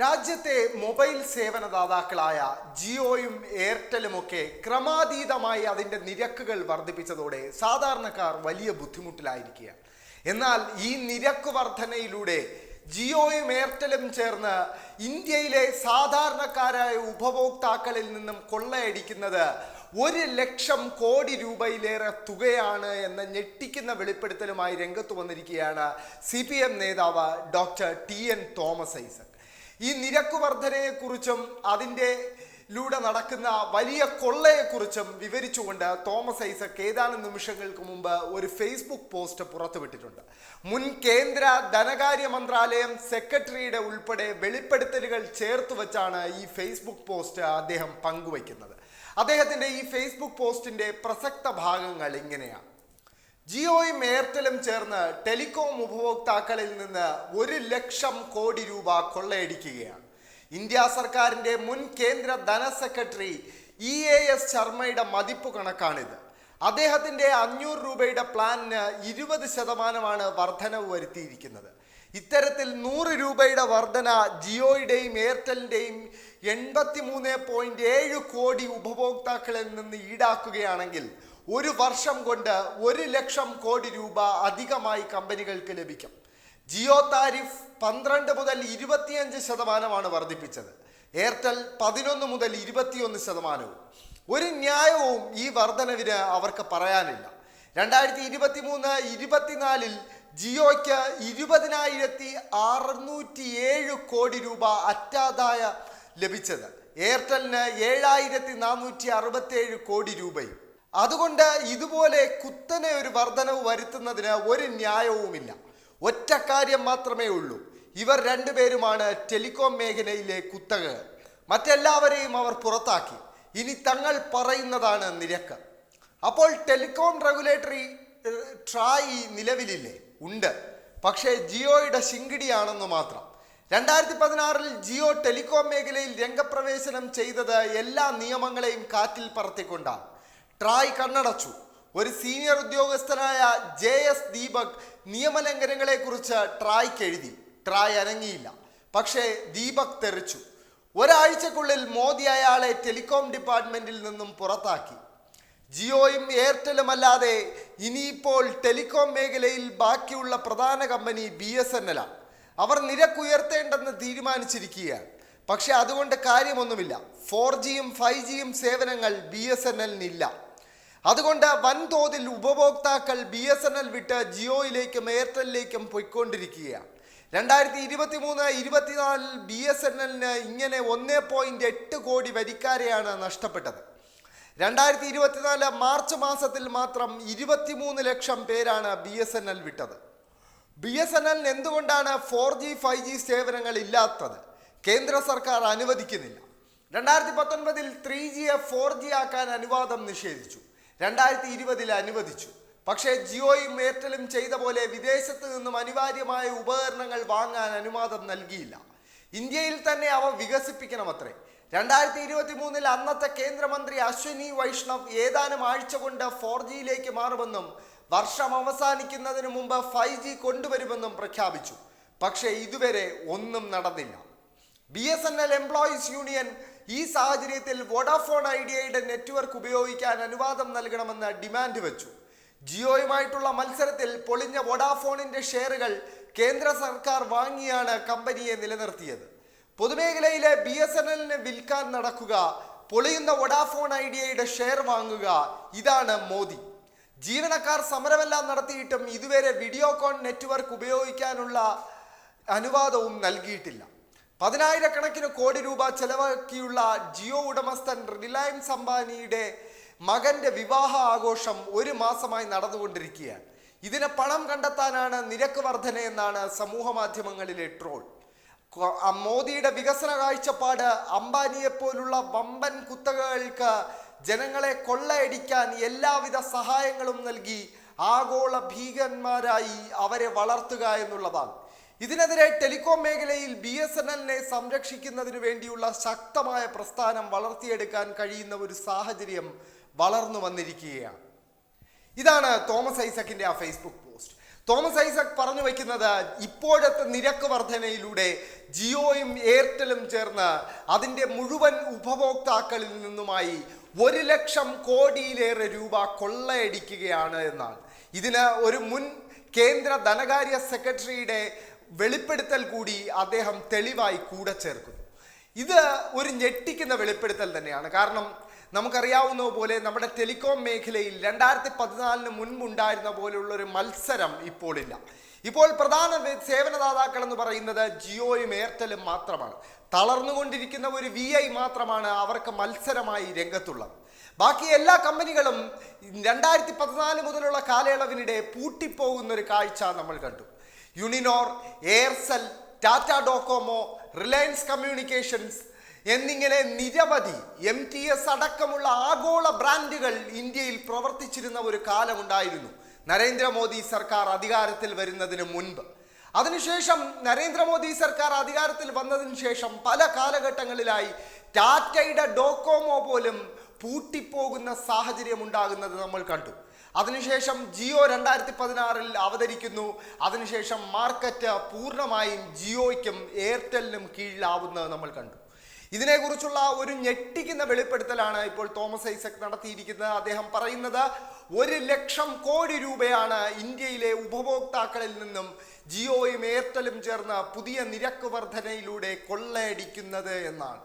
രാജ്യത്തെ മൊബൈൽ സേവനദാതാക്കളായ ജിയോയും എയർടെലും ഒക്കെ ക്രമാതീതമായി അതിന്റെ നിരക്കുകൾ വർദ്ധിപ്പിച്ചതോടെ സാധാരണക്കാർ വലിയ ബുദ്ധിമുട്ടിലായിരിക്കുകയാണ്. എന്നാൽ ഈ നിരക്ക് വർധനയിലൂടെ ജിയോയും എയർടെലും ചേർന്ന് ഇന്ത്യയിലെ സാധാരണക്കാരായ ഉപഭോക്താക്കളിൽ നിന്നും കൊള്ളയടിക്കുന്നത് ഒരു ലക്ഷം കോടി രൂപയിലേറെ തുകയാണ് എന്ന ഞെട്ടിക്കുന്ന വെളിപ്പെടുത്തലുമായി രംഗത്ത് വന്നിരിക്കുകയാണ് സി പി എം നേതാവ് doctor T N Thomas Isaac. ഈ നിരക്ക് വർധനയെക്കുറിച്ചും അതിന്റെ ലൂടെ നടക്കുന്ന വലിയ കൊള്ളയെക്കുറിച്ചും വിവരിച്ചുകൊണ്ട് തോമസ് ഐസക് ഏതാനും നിമിഷങ്ങൾക്ക് മുമ്പ് ഒരു ഫേസ്ബുക്ക് പോസ്റ്റ് പുറത്തുവിട്ടിട്ടുണ്ട്. മുൻ കേന്ദ്ര ധനകാര്യ മന്ത്രാലയം സെക്രട്ടറിയുടെ ഉൾപ്പെടെ വെളിപ്പെടുത്തലുകൾ ചേർത്ത് വെച്ചാണ് ഈ ഫേസ്ബുക്ക് പോസ്റ്റ് അദ്ദേഹം പങ്കുവയ്ക്കുന്നത്. അദ്ദേഹത്തിന്റെ ഈ ഫേസ്ബുക്ക് പോസ്റ്റിന്റെ പ്രസക്ത ഭാഗങ്ങൾ ഇങ്ങനെയാണ്. ജിയോയും എയർടെലും ചേർന്ന് ടെലികോം ഉപഭോക്താക്കളിൽ നിന്ന് ഒരു ലക്ഷം കോടി രൂപ കൊള്ളയടിക്കുകയാണ്. ഇന്ത്യ സർക്കാരിന്റെ മുൻ കേന്ദ്ര ധനസെക്രട്ടറി ഇ എ എസ് ശർമ്മയുടെ മതിപ്പ് കണക്കാണിത്. അദ്ദേഹത്തിന്റെ അഞ്ഞൂറ് രൂപയുടെ പ്ലാനിന് ഇരുപത് ശതമാനമാണ് വർധനവ് വരുത്തിയിരിക്കുന്നത്. ഇത്തരത്തിൽ നൂറ് രൂപയുടെ വർധന ജിയോയുടെയും എയർടെലിന്റെയും എൺപത്തി മൂന്ന് പോയിന്റ് ഏഴ് കോടി ഉപഭോക്താക്കളിൽ നിന്ന് ഈടാക്കുകയാണെങ്കിൽ ഒരു വർഷം കൊണ്ട് ഒരു ലക്ഷം കോടി രൂപ അധികമായി കമ്പനികൾക്ക് ലഭിക്കും. ജിയോ താരിഫ് പന്ത്രണ്ട് മുതൽ ഇരുപത്തിയഞ്ച് ശതമാനമാണ് വർദ്ധിപ്പിച്ചത്. എയർടെൽ പതിനൊന്ന് മുതൽ ഇരുപത്തിയൊന്ന് ശതമാനവും. ഒരു ന്യായവും ഈ വർധനവിന് അവർക്ക് പറയാനില്ല. രണ്ടായിരത്തി ഇരുപത്തി മൂന്ന് ഇരുപത്തിനാലിൽ ജിയോയ്ക്ക് ഇരുപതിനായിരത്തി അറുന്നൂറ്റി ഏഴ് കോടി രൂപ അറ്റാദായ ലഭിച്ചത്. എയർടെലിന് ഏഴായിരത്തി നാനൂറ്റി അറുപത്തി ഏഴ് കോടി രൂപയും. അതുകൊണ്ട് ഇതുപോലെ കുത്തനെ ഒരു വർധനവ് വരുത്തുന്നതിന് ഒരു ന്യായവുമില്ല. ഒറ്റ കാര്യം മാത്രമേ ഉള്ളൂ. ഇവർ രണ്ടുപേരുമാണ് ടെലികോം മേഖലയിലെ കുത്തകകൾ. മറ്റെല്ലാവരെയും അവർ പുറത്താക്കി. ഇനി തങ്ങൾ പറയുന്നതാണ് നിരക്ക്. അപ്പോൾ ടെലികോം റെഗുലേറ്ററി ട്രായി നിലവിലില്ലേ? ഉണ്ട്. പക്ഷേ ജിയോയുടെ ശിങ്കിടിയാണെന്ന് മാത്രം. രണ്ടായിരത്തി പതിനാറിൽ ജിയോ ടെലികോം മേഖലയിൽ രംഗപ്രവേശനം ചെയ്തത് എല്ലാ നിയമങ്ങളെയും കാറ്റിൽ പറത്തിക്കൊണ്ടാണ്. ട്രായ് കണ്ണടച്ചു. ഒരു സീനിയർ ഉദ്യോഗസ്ഥനായ ജെ എസ് ദീപക് നിയമലംഘനങ്ങളെക്കുറിച്ച് ട്രായ്ക്ക് എഴുതി. ട്രായ് അനങ്ങിയില്ല. പക്ഷേ ദീപക് തെറിച്ചു. ഒരാഴ്ചക്കുള്ളിൽ മോദി അയാളെ ടെലികോം ഡിപ്പാർട്ട്മെന്റിൽ നിന്നും പുറത്താക്കി. ജിയോയും എയർടെലും അല്ലാതെ ഇനിയിപ്പോൾ ടെലികോം മേഖലയിൽ ബാക്കിയുള്ള പ്രധാന കമ്പനി ബി എസ് എൻ എല്ലാണ് അവർ നിരക്കുയർത്തേണ്ടെന്ന് തീരുമാനിച്ചിരിക്കുകയാണ്. പക്ഷേ അതുകൊണ്ട് കാര്യമൊന്നുമില്ല. ഫോർ ജിയും ഫൈവ് ജിയും സേവനങ്ങൾ ബി എസ് എൻ എല്ലിനില്ല. അതുകൊണ്ട് വൻതോതിൽ ഉപഭോക്താക്കൾ ബി എസ് എൻ എൽ വിട്ട് ജിയോയിലേക്കും എയർടെല്ലിലേക്കും പോയിക്കൊണ്ടിരിക്കുകയാണ്. രണ്ടായിരത്തി ഇരുപത്തി മൂന്ന് ഇരുപത്തിനാലിൽ ബി എസ് എൻ എല്ലിന് ഇങ്ങനെ ഒന്ന് പോയിന്റ് എട്ട് കോടി വരിക്കാരെയാണ് നഷ്ടപ്പെട്ടത്. രണ്ടായിരത്തി ഇരുപത്തിനാല് മാർച്ച് മാസത്തിൽ മാത്രം ഇരുപത്തിമൂന്ന് ലക്ഷം പേരാണ് ബി എസ് എൻ എൽ വിട്ടത്. ബി എസ് എൻ എല്ലിന് എന്തുകൊണ്ടാണ് ഫോർ ജി ഫൈവ് ജി സേവനങ്ങൾ ഇല്ലാത്തത്? കേന്ദ്ര സർക്കാർ അനുവദിക്കുന്നില്ല. രണ്ടായിരത്തി പത്തൊൻപതിൽ ത്രീ ജിയെ ഫോർ ജി ആക്കാൻ അനുവാദം നിഷേധിച്ചു. രണ്ടായിരത്തി ഇരുപതിൽ അനുവദിച്ചു. പക്ഷേ ജിയോയും എയർടെലും ചെയ്ത പോലെ വിദേശത്ത് നിന്നും അനിവാര്യമായ ഉപകരണങ്ങൾ വാങ്ങാൻ അനുവാദം നൽകിയില്ല. ഇന്ത്യയിൽ തന്നെ അവ വികസിപ്പിക്കണമത്രേ. രണ്ടായിരത്തി ഇരുപത്തി മൂന്നിൽ അന്നത്തെ കേന്ദ്രമന്ത്രി അശ്വിനി വൈഷ്ണവ് ഏതാനും ആഴ്ച കൊണ്ട് ഫോർ ജിയിലേക്ക് മാറുമെന്നും വർഷം അവസാനിക്കുന്നതിന് മുമ്പ് ഫൈവ് ജി കൊണ്ടുവരുമെന്നും പ്രഖ്യാപിച്ചു. പക്ഷേ ഇതുവരെ ഒന്നും നടന്നില്ല. B S N L employees union ഈ സാഹചര്യത്തിൽ വോഡാഫോൺ ഐഡിയയുടെ നെറ്റ്വർക്ക് ഉപയോഗിക്കാൻ അനുവാദം നൽകണമെന്ന് ഡിമാൻഡ് വെച്ചു. ജിയോയുമായിട്ടുള്ള മത്സരത്തിൽ പൊളിഞ്ഞ വോഡാഫോണിന്റെ ഷെയറുകൾ കേന്ദ്ര സർക്കാർ വാങ്ങിയാണ് കമ്പനിയെ നിലനിർത്തിയത്. പൊതുമേഖലയിലെ ബി എസ് എൻ എല്ലിന് വിൽക്കാൻ നടക്കുക പൊളിയുന്ന വോഡാഫോൺ ഐഡിയയുടെ ഷെയർ വാങ്ങുക ഇതാണ് മോദി. ജീവനക്കാർ സമരമെല്ലാം നടത്തിയിട്ടും ഇതുവരെ വീഡിയോകോൺ നെറ്റ്വർക്ക് ഉപയോഗിക്കാനുള്ള അനുവാദവും നൽകിയിട്ടില്ല. പതിനായിരക്കണക്കിന് കോടി രൂപ ചെലവാക്കിയുള്ള ജിയോ ഉടമസ്ഥൻ റിലയൻസ് അംബാനിയുടെ മകന്റെ വിവാഹ ആഘോഷം ഒരു മാസമായി നടന്നുകൊണ്ടിരിക്കുകയാണ്. ഇതിന് പണം കണ്ടെത്താനാണ് നിരക്ക് വർധന എന്നാണ് സമൂഹ മാധ്യമങ്ങളിലെ ട്രോൾ. മോദിയുടെ വികസന കാഴ്ചപ്പാട് അംബാനിയെ പോലുള്ള വമ്പൻ കുത്തകകൾക്ക് ജനങ്ങളെ കൊള്ളയടിക്കാൻ എല്ലാവിധ സഹായങ്ങളും നൽകി ആഗോള ഭീകന്മാരായി അവരെ വളർത്തുക എന്നുള്ളതാണ്. ഇതിനെതിരെ ടെലികോം മേഖലയിൽ ബി എസ് എൻ എല്ലിനെ സംരക്ഷിക്കുന്നതിന് വേണ്ടിയുള്ള ശക്തമായ പ്രസ്ഥാനം വളർത്തിയെടുക്കാൻ കഴിയുന്ന ഒരു സാഹചര്യം വളർന്നു വന്നിരിക്കുകയാണ്. ഇതാണ് തോമസ് ഐസക്കിന്റെ ആ ഫേസ്ബുക്ക് പോസ്റ്റ്. തോമസ് ഐസക് പറഞ്ഞു വയ്ക്കുന്നത് ഇപ്പോഴത്തെ നിരക്ക് വർധനയിലൂടെ ജിയോയും എയർടെലും ചേർന്ന് അതിന്റെ മുഴുവൻ ഉപഭോക്താക്കളിൽ നിന്നുമായി ഒരു ലക്ഷം കോടിയിലേറെ രൂപ കൊള്ളയടിക്കുകയാണ് എന്നാണ്. ഇതിന് ഒരു മുൻ കേന്ദ്ര ധനകാര്യ സെക്രട്ടറിയുടെ വെളിപ്പെടുത്തൽ കൂടി അദ്ദേഹം തെളിവായി കൂടെ ചേർക്കുന്നു. ഇത് ഒരു ഞെട്ടിക്കുന്ന വെളിപ്പെടുത്തൽ തന്നെയാണ്. കാരണം നമുക്കറിയാവുന്ന പോലെ നമ്മുടെ ടെലികോം മേഖലയിൽ രണ്ടായിരത്തി പതിനാലിന് മുൻപുണ്ടായിരുന്ന പോലുള്ള ഒരു മത്സരം ഇപ്പോഴില്ല ഇപ്പോൾ പ്രധാന സേവനദാതാക്കൾ എന്ന് പറയുന്നത് ജിയോയും എയർടെലും മാത്രമാണ്. തളർന്നുകൊണ്ടിരിക്കുന്ന ഒരു വി ഐ മാത്രമാണ് അവർക്ക് മത്സരമായി രംഗത്തുള്ളത്. ബാക്കി എല്ലാ കമ്പനികളും രണ്ടായിരത്തി പതിനാല് മുതലുള്ള കാലയളവിനിടെ പൂട്ടിപ്പോകുന്ന ഒരു കാഴ്ച നമ്മൾ കണ്ടു. Uninor Aircel Tata Docomo Reliance communications എന്നിങ്ങനെ നിരവധി എം ടി എസ് അടക്കമുള്ള ആഗോള ബ്രാൻഡുകൾ ഇന്ത്യയിൽ പ്രവർത്തിച്ചിരുന്ന ഒരു കാലമുണ്ടായിരുന്നു. നരേന്ദ്രമോദി സർക്കാർ അധികാരത്തിൽ വരുന്നതിന് മുൻപ്. അതിനുശേഷം നരേന്ദ്രമോദി സർക്കാർ അധികാരത്തിൽ വന്നതിന് ശേഷം പല കാലഘട്ടങ്ങളിലായി ടാറ്റയുടെ ഡോക്കോമോ പോലും പൂട്ടിപ്പോകുന്ന സാഹചര്യം ഉണ്ടാകുന്നത് നമ്മൾ കണ്ടു. അതിനുശേഷം ജിയോ രണ്ടായിരത്തി പതിനാറിൽ അവതരിക്കുന്നു. അതിനുശേഷം മാർക്കറ്റ് പൂർണമായും ജിയോയ്ക്കും എയർടെലിനും കീഴിലാവുന്നത് നമ്മൾ കണ്ടു. ഇതിനെക്കുറിച്ചുള്ള ഒരു ഞെട്ടിക്കുന്ന വെളിപ്പെടുത്തലാണ് ഇപ്പോൾ തോമസ് ഐസക് നടത്തിയിരിക്കുന്നത്. അദ്ദേഹം പറയുന്നത് ഒരു ലക്ഷം കോടി രൂപയാണ് ഇന്ത്യയിലെ ഉപഭോക്താക്കളിൽ നിന്നും ജിയോയും എയർടെലും ചേർന്ന് പുതിയ നിരക്ക് വർധനയിലൂടെ കൊള്ളയടിക്കുന്നത് എന്നാണ്.